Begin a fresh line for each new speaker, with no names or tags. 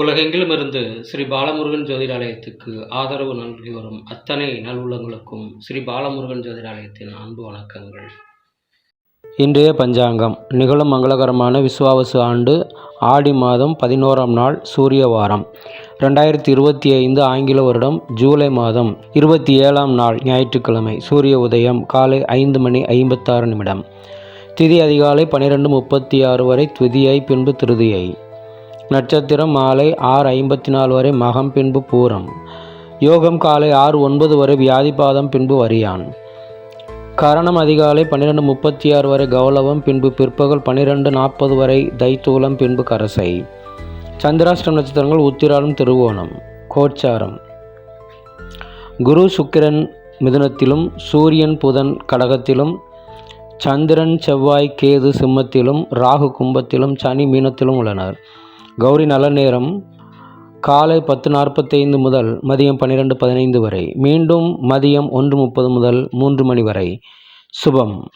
உலகெங்கிலும் இருந்து ஸ்ரீ பாலமுருகன் ஜோதிடாலயத்துக்கு ஆதரவு நல்கி வரும் அத்தனை நல்வுள்ளங்களுக்கும் ஸ்ரீ பாலமுருகன் ஜோதிடாலயத்தின் அன்பு வணக்கங்கள். இன்றைய பஞ்சாங்கம் நிகழும் மங்களகரமான விசுவாவசு ஆண்டு ஆடி மாதம் பதினோராம் நாள் சூரிய வாரம். ரெண்டாயிரத்தி இருபத்தி ஐந்து ஆங்கில வருடம் ஜூலை மாதம் இருபத்தி ஏழாம் நாள் ஞாயிற்றுக்கிழமை சூரிய உதயம் காலை ஐந்து மணி ஐம்பத்தாறு நிமிடம். திதி அதிகாலை பன்னிரெண்டு முப்பத்தி ஆறு வரை துதியை பின்பு திருதியை. நட்சத்திரம் மாலை ஆறு ஐம்பத்தி நாலு வரை மகம் பின்பு பூரம். யோகம் காலை ஆறு ஒன்பது வரை வியாதிபாதம் பின்பு வரியான். கரணம் அதிகாலை பன்னிரெண்டு முப்பத்தி ஆறு வரை கௌலவம் பின்பு பிற்பகல் பன்னிரெண்டு நாற்பது வரை தைத்தூலம் பின்பு கரசை. சந்திராஷ்டம் நட்சத்திரங்கள் உத்திராலும் திருவோணம். கோச்சாரம். குரு சுக்கிரன் மிதுனத்திலும் சூரியன் புதன் கடகத்திலும் சந்திரன் செவ்வாய் கேது சிம்மத்திலும் ராகு கும்பத்திலும் சனி மீனத்திலும் உள்ளனர். கௌரி நல்ல நேரம். காலை பத்து நாற்பத்தைந்து முதல் மதியம் பன்னிரெண்டு பதினைந்து வரை. மீண்டும் மதியம் ஒன்று முப்பது முதல் மூன்று மணி வரை. சுபம்.